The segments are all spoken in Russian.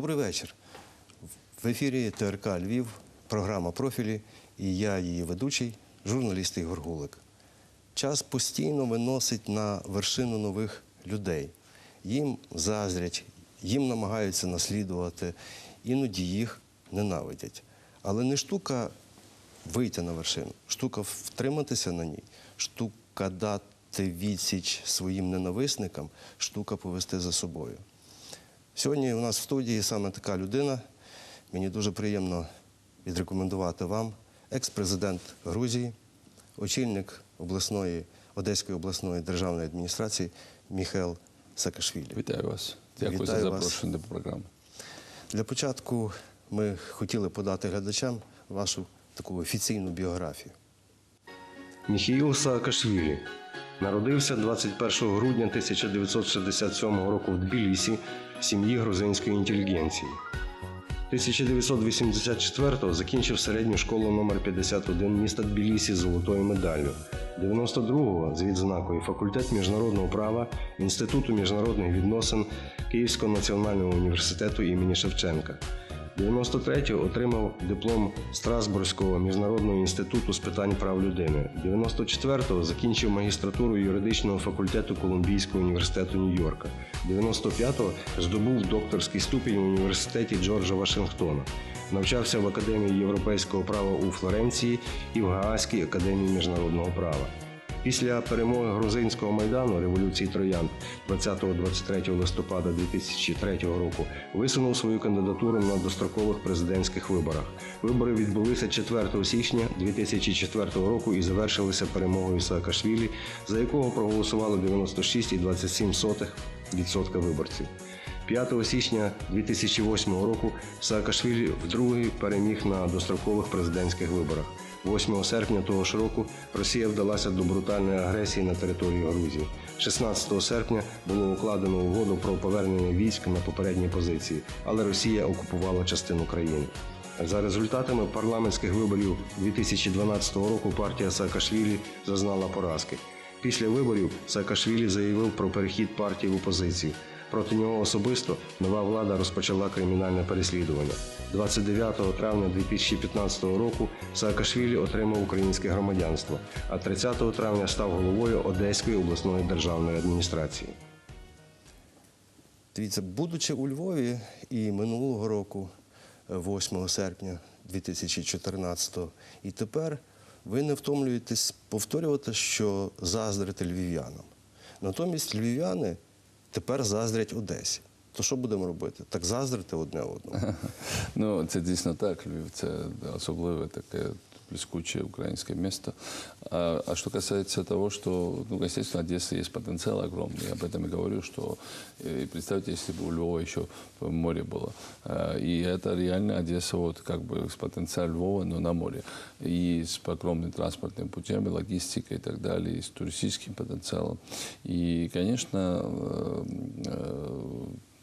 Добрий вечір. В ефірі ТРК Львів, програма Профілі і я, її ведучий, журналіст Ігор Гулик. Час постійно виносить на вершину нових людей. Їм заздрять, їм намагаються наслідувати, іноді їх ненавидять. Але не штука вийти на вершину, штука втриматися на ній, штука дати відсіч своїм ненависникам, штука повести за собою. Сьогодні у нас в студії саме така людина. Мені дуже приємно відрекомендувати вам екс-президент Грузії, очільник обласної Одеської обласної державної адміністрації Міхаел Саакашвілі. Вітаю вас. Дякую Вітаю за вас. запрошення до програми. Для початку ми хотіли подати глядачам вашу таку офіційну біографію. Міхаїл Саакашвілі народився 21 грудня 1967 року в Тбілісі сім'ї грузинської інтелігенції. 1984-го закінчив середню школу номер 51 міста Тбілісі з золотою медаллю. 92-го з відзнакою факультет міжнародного права Інституту міжнародних відносин Київського національного університету імені Шевченка. 93-го отримав диплом Страсбурзького міжнародного інституту з питань прав людини. 94-го закінчив магістратуру юридичного факультету Колумбійського університету Нью-Йорка. 95-го здобув докторський ступінь в університеті Джорджа Вашингтона. Навчався в Академії європейського права у Флоренції і в Гаазькій академії міжнародного права. Після перемоги грузинського майдану революції Троян 20-23 листопада 2003 року висунув свою кандидатуру на дострокових президентських виборах. Вибори відбулися 4 січня 2004 року і завершилися перемогою Саакашвілі, за якого проголосувало 96,27% виборців. 5 січня 2008 року Саакашвілі вдруге переміг на дострокових президентських виборах. 8 серпня того ж року Росія вдалася до брутальної агресії на території Грузії. 16 серпня було укладено угоду про повернення військ на попередні позиції, але Росія окупувала частину країни. За результатами парламентських виборів 2012 року партія Саакашвілі зазнала поразки. Після виборів Саакашвілі заявив про перехід партії в опозицію. Проти нього особисто нова влада розпочала кримінальне переслідування. 29 травня 2015 року Саакашвілі отримав українське громадянство, а 30 травня став головою Одеської обласної державної адміністрації. Дивіться, будучи у Львові і минулого року, е, 8 серпня 2014-го, і тепер ви не втомлюєтесь повторювати, що заздрите львів'янам. Натомість львів'яни тепер заздрять Одесі. То що будемо робити? Так заздрити одне одному. Ну, це дійсно так. Львів це особливе таке блескучее украинское место. А, а что касается того, что, ну, естественно, Одесса есть потенциал огромный. Я об этом и говорю, что э, представьте, если бы у Львова еще море было. А, И это реально Одесса вот как бы с потенциалом Львова, но на море. И с огромным транспортным путем, и логистикой и так далее, и с туристическим потенциалом. И, конечно,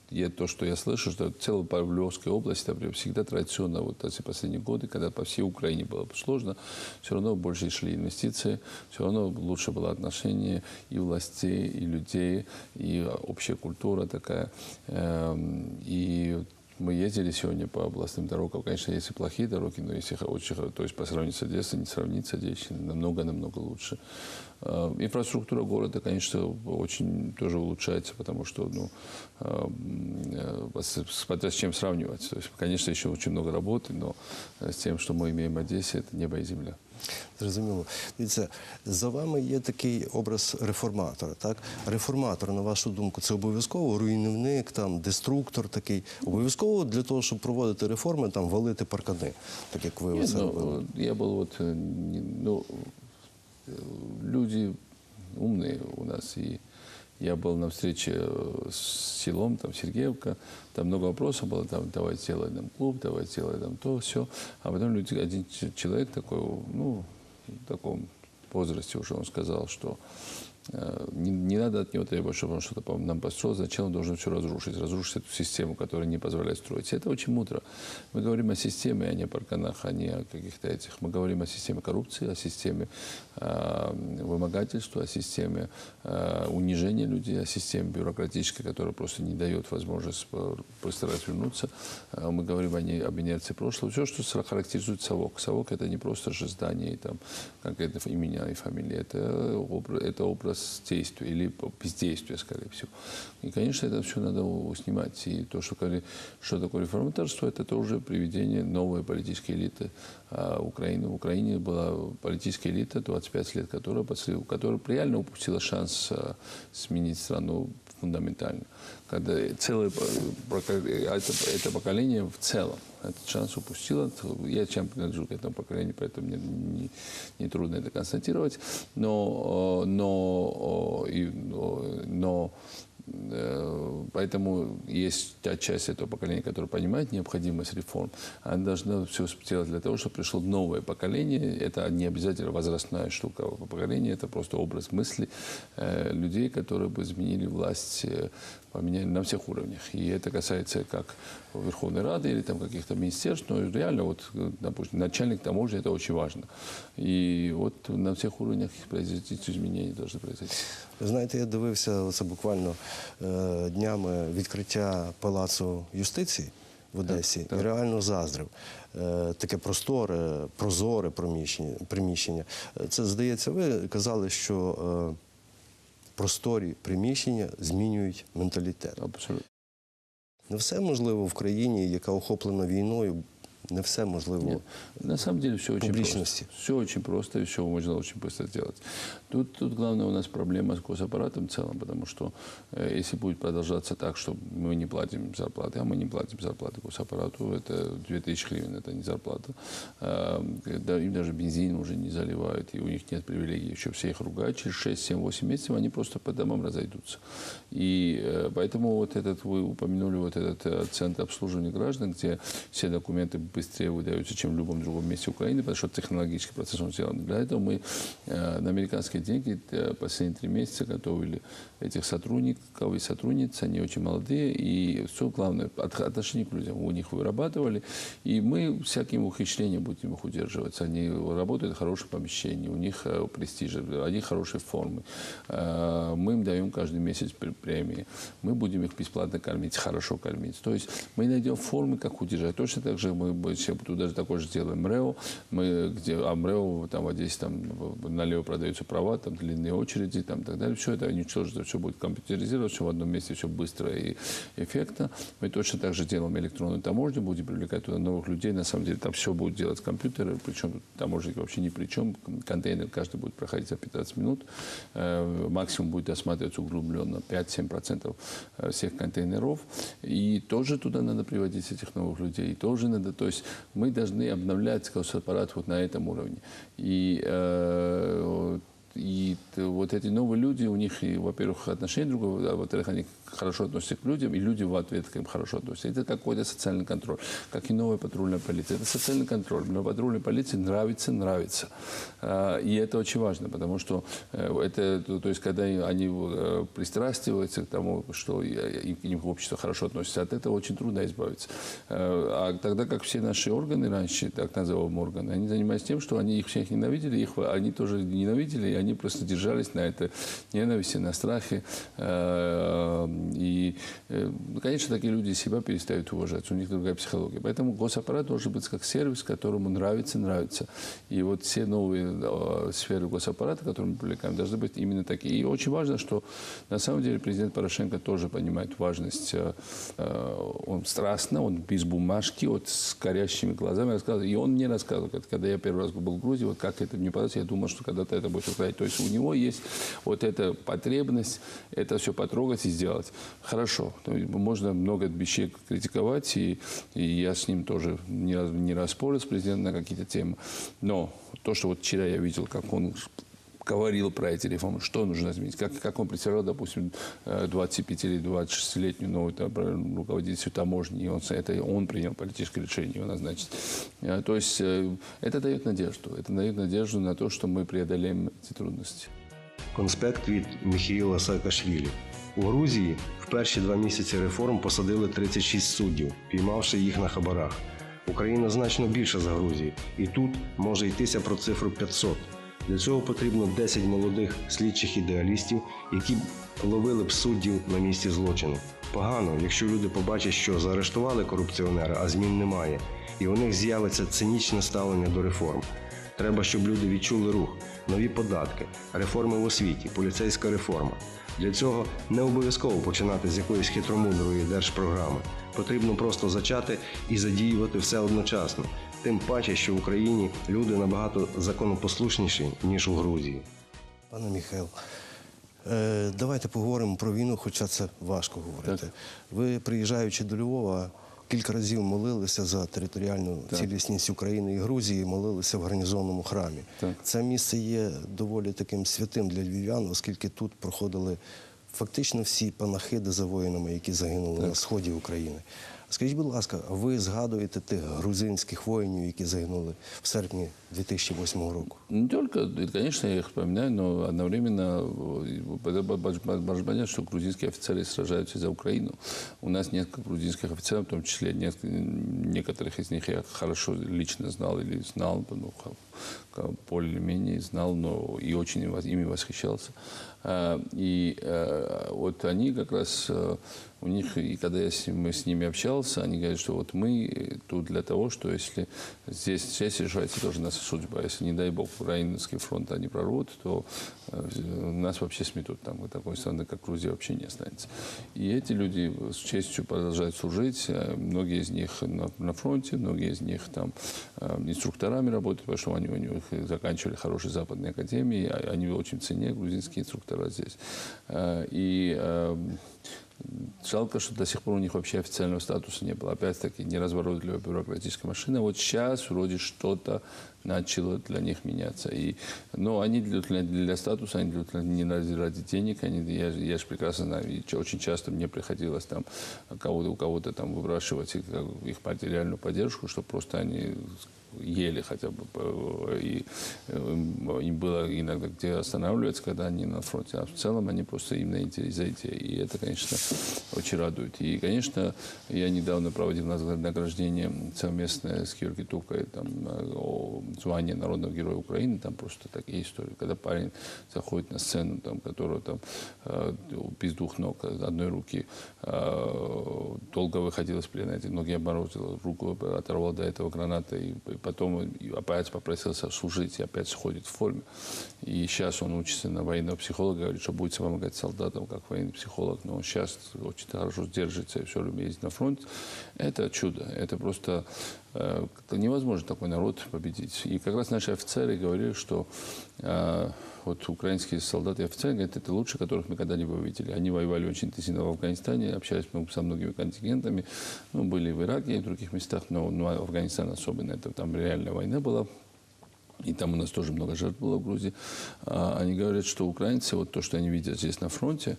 и то, что я слышу, что целая Павловская область, например, всегда традиционно, вот эти последние годы, когда по всей Украине было сложно, все равно больше шли инвестиции, все равно лучше было отношение и властей, и людей, и общая культура такая. Эм, И мы ездили сегодня по областным дорогам. Конечно, есть и плохие дороги, но если очень, то есть по сравнению с Одессой, не сравнить с Одессой, намного-намного лучше. Э, Инфраструктура города, конечно, очень тоже улучшается, потому что, ну, э, с- смотря с чем сравнивать. То есть, конечно, еще очень много работы, но с тем, что мы имеем в Одессе, это небо и земля. Зрозуміло. Дивіться, за вами є такий образ реформатора. Так? Реформатор, на вашу думку, це обов'язково руйнівник, там, деструктор такий. Обов'язково для того, щоб проводити реформи, там, валити паркани, так як ви Нет, це ну, робили. я был вот, э, не- ну, э, люди умные у нас, и я был на встрече э, с селом, там, Сергеевка, там много вопросов было, там, давай сделай нам клуб, давай сделай нам то, все. А потом люди, один человек такой, ну, в таком возрасте уже, он сказал, что Не, не надо от него требовать, чтобы он что-то нам построил. Зачем он должен все разрушить? Разрушить эту систему, которая не позволяет строить. Это очень мудро. Мы говорим о системе, а не о парканах, а не о каких-то этих. Мы говорим о системе коррупции, о системе э, вымогательства, о системе э, унижения людей, о системе бюрократической, которая просто не дает возможность по- быстро развернуться. Э, Мы говорим о ней, об инерции прошлого. Все, что характеризует совок. Совок – это не просто же здание, и там, конкретно имя и фамилия. Это образ, это образ действия или бездействия, скорее всего. И, конечно, это все надо снимать. И то, что, что такое реформаторство, это тоже приведение новой политической элиты а, Украины. В Украине была политическая элита, 25 лет, которая, после- которая реально упустила шанс а, сменить страну фундаментально. Когда целое по- пока- это, это поколение в целом этот шанс упустило. Я чем принадлежу к этому поколению, поэтому мне не, не трудно это констатировать. Но, э, но, э, и- но, э, поэтому есть та часть этого поколения, которая понимает необходимость реформ. Она должна все сделать для того, чтобы пришло новое поколение. Это не обязательно возрастная штука поколения, это просто образ мысли э, людей, которые бы изменили власть э, поменяли на всех уровнях. И это касается как Верховной Рады или там каких-то министерств, но реально вот, э, допустим, начальник таможни – это очень важно. И вот на всех уровнях произойти изменения должны произойти. Ви знаєте, я дивився оце буквально днями відкриття палацу юстиції в Одесі і реально заздрив. Е, таке просторе, прозоре приміщення. Е, Це здається, ви казали, що е, просторі приміщення змінюють менталітет. Абсолютно. Не все можливо в країні, яка охоплена війною, не все можливо. Нет, на самом деле все очень просто. Все очень просто и все можно очень быстро сделать. Тут, тут главное у нас проблема с госаппаратом в целом, потому что э, если будет продолжаться так, что мы не платим зарплаты, а мы не платим зарплаты госаппарату, это 2000 гривен, это не зарплата. А, да, им даже бензин уже не заливают, и у них нет привилегий. Еще все их ругают, через 6, 7, 8 месяцев они просто по домам разойдутся. И э, поэтому вот этот, вы упомянули вот этот э, центр обслуживания граждан, где все документы быстрее выдаются, чем в любом другом месте Украины, потому что технологический процесс он сделан. Для этого мы на американские деньги э, последние три месяца готовили этих сотрудников и сотрудниц, они очень молодые, и все главное, от- отношение к людям у них вырабатывали, и мы всяким ухищрением будем их удерживаться. Они работают в хорошем помещении, у них э, престиж, они хорошей формы. Э, Мы им даем каждый месяц пр- премии. Мы будем их бесплатно кормить, хорошо кормить. То есть мы найдем формы, как удержать. Точно так же мы туда же такое же сделаем МРЭО, мы, где, а МРЭО там в Одессе там налево продаются права, там длинные очереди, там так далее. Все это уничтожится, все будет компьютеризировано, все в одном месте, все быстро и эффектно. Мы точно так же делаем электронную таможню, будем привлекать туда новых людей. На самом деле там все будут делать компьютеры, причем таможенники вообще ни при чем. Контейнер каждый будет проходить за 15 минут. Э, Максимум будет осматриваться углубленно 5-7% э, всех контейнеров. И тоже туда надо приводить этих новых людей. И тоже надо, то есть мы должны обновлять госаппарат вот на этом уровне. И э, и т- вот эти новые люди, у них, и, во-первых, отношение другое, а во-вторых, они хорошо относятся к людям, и люди в ответ к ним хорошо относятся. Это какой-то социальный контроль, как и новая патрульная полиция. Это социальный контроль. Но патрульной полиции нравится, нравится. А, И это очень важно, потому что э, это, то есть, когда они э, пристрастиваются к тому, что и- к ним общество хорошо относится, от этого очень трудно избавиться. Э, А тогда как все наши органы раньше, так называемые органы, они занимались тем, что они их всех ненавидели, их они тоже ненавидели, и они просто держались на этой ненависти, на страхе. И, э, конечно, такие люди себя перестают уважать, у них другая психология. Поэтому госаппарат должен быть как сервис, которому нравится, нравится. И вот все новые э, сферы госаппарата, которые мы привлекаем, должны быть именно такие. И очень важно, что на самом деле президент Порошенко тоже понимает важность. э, Он страстно, он без бумажки, вот с горящими глазами рассказывает. И он мне рассказывал, когда я первый раз был в Грузии, вот как это мне понравилось, я думал, что когда-то это будет устраивать. То есть у него есть вот эта потребность это все потрогать и сделать Хорошо. То есть Можно много вещей критиковать, и, и я с ним тоже не раз, не раз спорил с президентом на какие-то темы. Но то, что вот вчера я видел, как он говорил про эти реформы, что нужно изменить, как, как он представлял, допустим, э, 25 или 26-летнюю новую там, руководителю таможни, и он, с- это он принял политическое решение, его назначить. Э, То есть э, это дает надежду, это дает надежду на то, что мы преодолеем эти трудности. Конспект від Міхаїла Саакашвілі. У Грузії в перші два місяці реформ посадили 36 суддів, піймавши їх на хабарах. Україна значно більша за Грузію, і тут може йтися про цифру 500. Для цього потрібно 10 молодих слідчих ідеалістів, які б ловили б суддів на місці злочину. Погано, якщо люди побачать, що заарештували корупціонера, а змін немає, і у них з'явиться цинічне ставлення до реформ. Треба, щоб люди відчули рух, нові податки, реформи в освіті, поліцейська реформа. Для цього не обов'язково починати з якоїсь хитромудрої держпрограми. Потрібно просто зачати і задіювати все одночасно. Тим паче, що в Україні люди набагато законопослушніші, ніж у Грузії. Пане Михайло, е, давайте поговоримо про війну, хоча це важко говорити. Так. Ви, приїжджаючи до Львова, кілька разів молилися за територіальну Так. цілісність України і Грузії, молилися в гарнізонному храмі. Так. Це місце є доволі таким святим для львів'ян, оскільки тут проходили фактично всі панахиди за воїнами, які загинули на сході України. Скажіть, будь ласка, а ви згадуєте тих грузинських воїнів, які загинули в серпні 2008 року? Не только, это, конечно, я их вспоминаю, но одновременно понятно, что грузинские офицеры сражаются за Украину. У нас несколько грузинских офицеров, в том числе несколько- некоторых из них я хорошо лично знал или знал, ну, ха- ка- более-менее знал, но и очень им вос- ими восхищался. А, И э, вот они как раз, э, у них, и когда я с, мы с ними общался, они говорят, что вот мы тут для того, что если здесь, здесь решается тоже наша судьба, если, не дай бог, украинский фронт они прорвут, то э, нас вообще сметут там, и такой страны, как Грузия, вообще не останется. И эти люди с честью продолжают служить, э, многие из них на, на фронте, многие из них там э, инструкторами работают, потому что они у них заканчивали хорошие западные академии, а они очень цене грузинские инструктора здесь. И Жалко, что до сих пор у них вообще официального статуса не было. Опять-таки, неразворотливая бюрократическая машина. Вот сейчас вроде что-то начало для них меняться. И, но они идут для, для статуса, они идут не ради, денег. Они, я, я же прекрасно знаю, очень часто мне приходилось там кого-то, у кого-то там выпрашивать их, их материальную поддержку, чтобы просто они ели хотя бы. И э, им было иногда где останавливаться, когда они на фронте. А в целом они просто именно идти за идеей. И это, конечно, очень радует. И, конечно, я недавно проводил награждение совместное с Георгием Тукой там, э, о звании Народного Героя Украины. Там просто такие истории. Когда парень заходит на сцену, там, которого там э, без двух ног, одной руки, э, долго выходил из плена, эти ноги обморозил, руку оторвал до этого граната, и потом опять попросился служить, и опять сходит в форме. И сейчас он учится на военного психолога, говорит, что будет помогать солдатам, как военный психолог, но он сейчас очень хорошо держится и все время ездит на фронт. Это чудо, это просто невозможно такой народ победить. И как раз наши офицеры говорили, что э, вот украинские солдаты и офицеры говорят, это лучше, которых мы когда-либо видели. Они воевали очень интенсивно в Афганистане, общались со многими контингентами, ну, были в Ираке и в других местах, но, но Афганистан особенно, это там реальная война была. И там у нас тоже много жертв было в Грузии. А, Они говорят, что украинцы, вот то, что они видят здесь на фронте,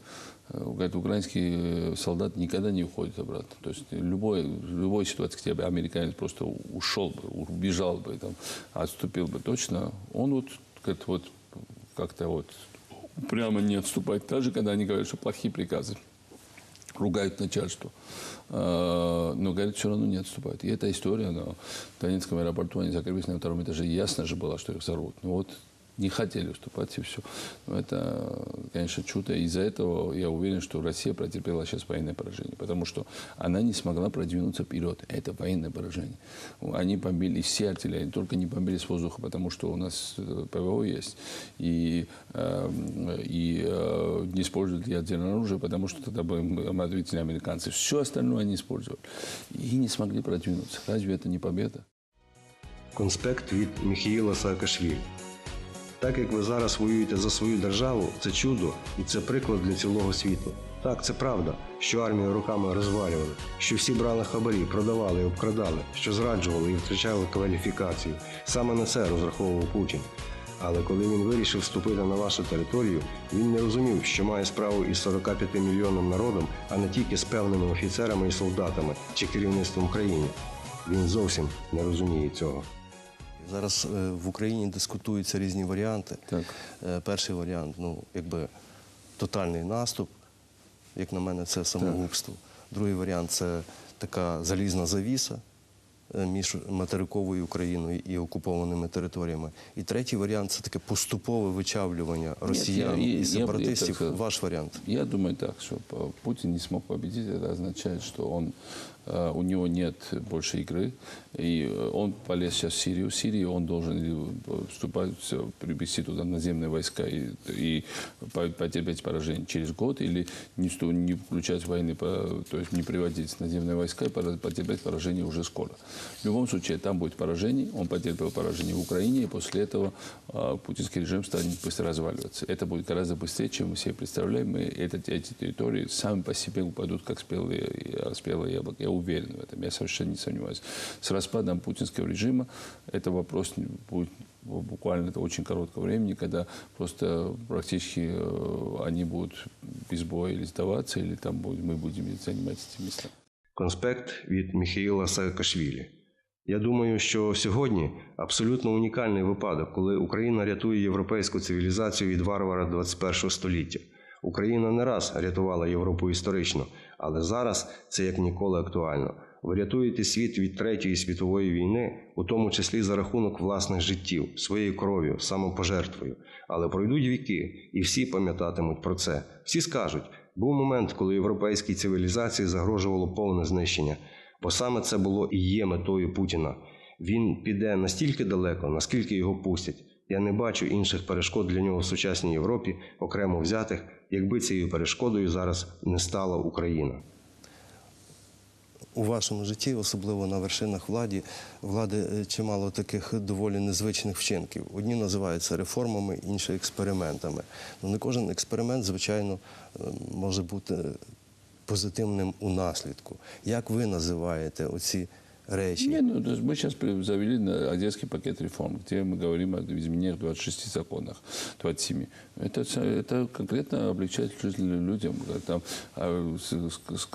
э, говорят, украинский э, солдат никогда не уходит обратно. То есть любой, любой ситуации, где бы американец просто ушел бы, убежал бы, там, отступил бы точно, он вот, говорит, вот как-то вот прямо не отступает. Даже когда они говорят, что плохие приказы ругают начальство. А, Но, говорят, все равно не отступают. И эта история на Донецком аэропорту, они закрылись на втором этаже. Ясно же было, что их взорвут. Но вот не хотели уступать и все. Но это, конечно, чудо. Из-за этого я уверен, что Россия претерпела сейчас военное поражение. Потому что она не смогла продвинуться вперед. Это военное поражение. Они бомбили все артиллерии, только не бомбили с воздуха, потому что у нас э, ПВО есть. И, э, и э, не используют ядерное оружие, потому что тогда бы мы ответили американцы. Все остальное они использовали. И не смогли продвинуться. Разве это не победа? Конспект від Міхаїла Саакашвілі. Так як ви зараз воюєте за свою державу, це чудо і це приклад для цілого світу. Так, це правда, що армію руками розвалювали, що всі брали хабарі, продавали і обкрадали, що зраджували і втрачали кваліфікацію. Саме на це розраховував Путін. Але коли він вирішив вступити на вашу територію, він не розумів, що має справу із 45 мільйонним народом, а не тільки з певними офіцерами і солдатами чи керівництвом країни. Він зовсім не розуміє цього. Зараз е, в Україні дискутуються різні варіанти. Так. Е, Перший варіант, ну, якби тотальний наступ, як на мене, це самогубство. Другий варіант це така залізна завіса е, між материковою Україною і окупованими територіями. І третій варіант це таке поступове вичавлювання росіян я- я- і я сепаратистів. так сказав. Ваш варіант. Я думаю так, что э, Путин не смог победить, это означает, что он, э, у него нет больше игры, и э, он полез сейчас в Сирию. В Сирии он должен э, вступать, привести туда наземные войска и, и по- потерпеть поражение через год, или не, не включать по- то есть не приводить наземные войска и потерпеть поражение уже скоро. В любом случае, там будет поражение, он потерпел поражение в Украине, и после этого э, путинский режим станет быстро разваливаться. Это будет гораздо быстрее, чем мы себе представляем. И это- эти территории сами по себе упадут, как спелые, э, спелые яблоки Я уверен в этом, я совершенно не сомневаюсь. С распадом путинского режима это вопрос не будет буквально это очень короткого времени, когда просто практически э, они будут без боя или сдаваться, или там будет- мы будем занимать эти места. Конспект від Міхаїла Саакашвілі. Я думаю, що сьогодні абсолютно унікальний випадок, коли Україна рятує європейську цивілізацію від варвара 21 століття. Україна не раз рятувала Європу історично, але зараз це як ніколи актуально. Ви рятуєте світ від Третьої світової війни, у тому числі за рахунок власних життів, своєю кров'ю, самопожертвою. Але пройдуть віки, і всі пам'ятатимуть про це. Всі скажуть, був момент, коли європейській цивілізації загрожувало повне знищення, бо саме це було і є метою Путіна. Він піде настільки далеко, наскільки його пустять. Я не бачу інших перешкод для нього в сучасній Європі, окремо взятих, якби цією перешкодою зараз не стала Україна. У вашому житті, особливо на вершинах владі, влади е, чимало таких доволі незвичних вчинків. Одні називаються реформами, інші експериментами. Ну не кожен експеримент, звичайно, е, може бути позитивним у наслідку. Як ви називаєте оці речі? Не, ну, мы сейчас завели на Одесский пакет реформ, где мы говорим о изменениях в 26 законах, 27. Это, это конкретно облегчает людям. Там, а,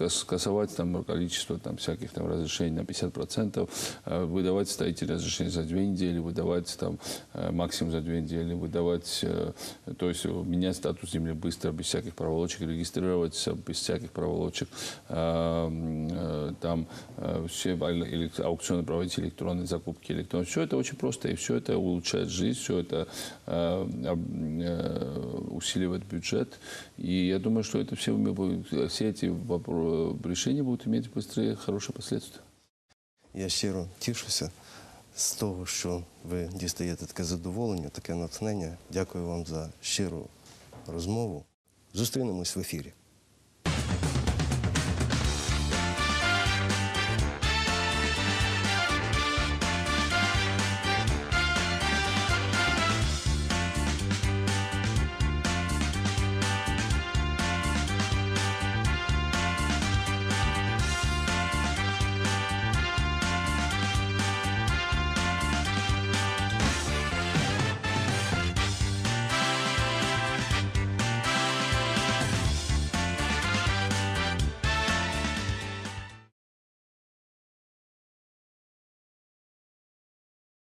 скасовать там, количество там, всяких там, разрешений на 50%, а, выдавать строительные разрешения за две недели, выдавать там, э, максимум за две недели, выдавать, э, то есть менять статус земли быстро, без всяких проволочек, регистрироваться без всяких проволочек, а, э, там э, все эле- аукционы проводить электронные закупки электронные. Все это очень просто, и все это улучшает жизнь, все это э, об- э, усиливает бюджет. И я думаю, что это все, мы будем- все эти вопро- решения будут иметь быстрые, хорошие последствия. Я щиро тішуся з того, що ви дістаєте таке задоволення, таке натхнення. Дякую вам за щиру розмову. Зустрінемось в ефірі.